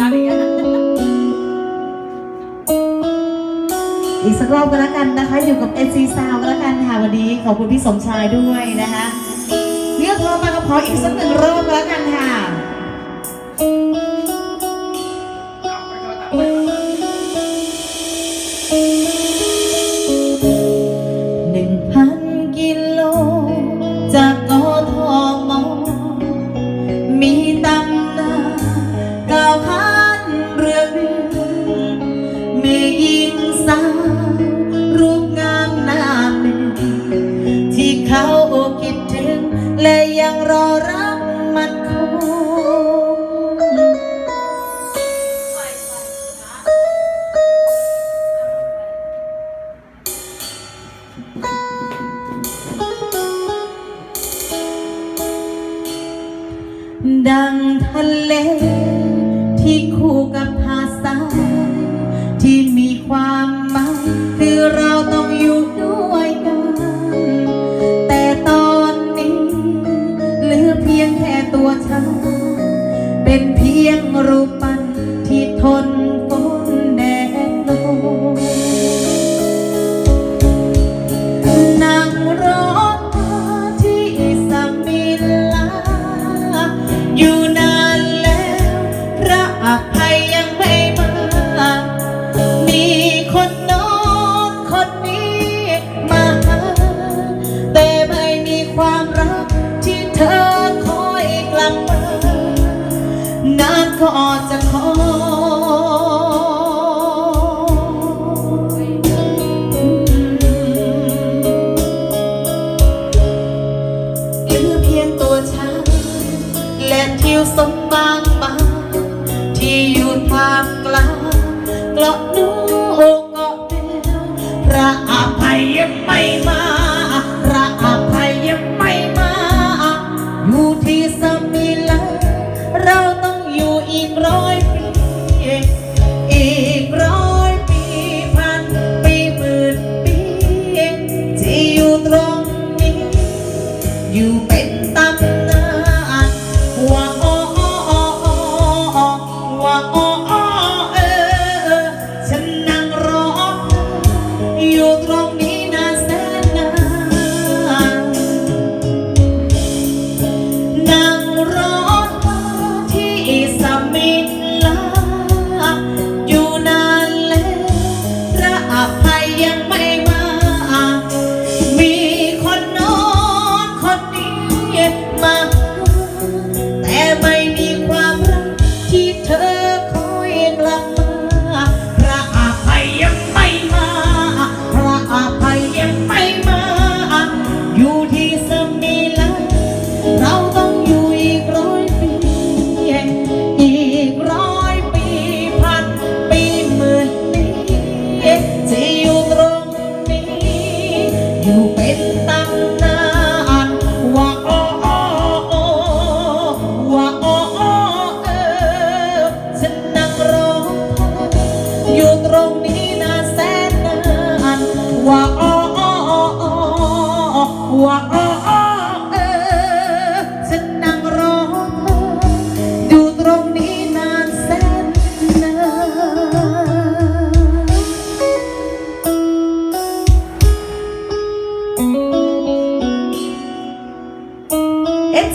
งานอย่างเงี้ยอีกสักรอบก็แล้วกันนะคะ อยู่กับ NC Sound ก็แล้วกันค่ะวันนี้ขอบคุณพี่สมชายด้วยนะคะเลือกทองมาก็พออีกสักหนึ่งรอบก็แล้วกันค่ะ ยังรอรักมันคงดังทะเล ที่คู่กับหาดทรายที่มีความหมายคือเราต้องอยู่ เป็นเพียงรูปปั้นที่ทน แ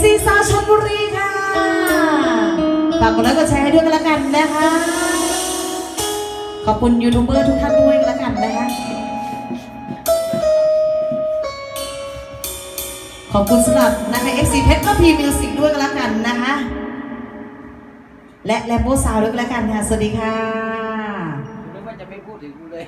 เอ็นซีสาวชนบุรีค่ะฝากกดไลค์กดแชร์ให้ด้วยกันละกันนะคะ ขอบคุณยูทูบเบอร์ทุกท่านด้วยกันละกันนะคะ ขอบคุณสำหรับนะคะ FC เพชรก็พีมิวสิกด้วยกันละกันนะคะ และแลมโบซาวด้วยกันละกันค่ะ สวัสดีค่ะนึกว่าจะไม่พูดถึงกูเลย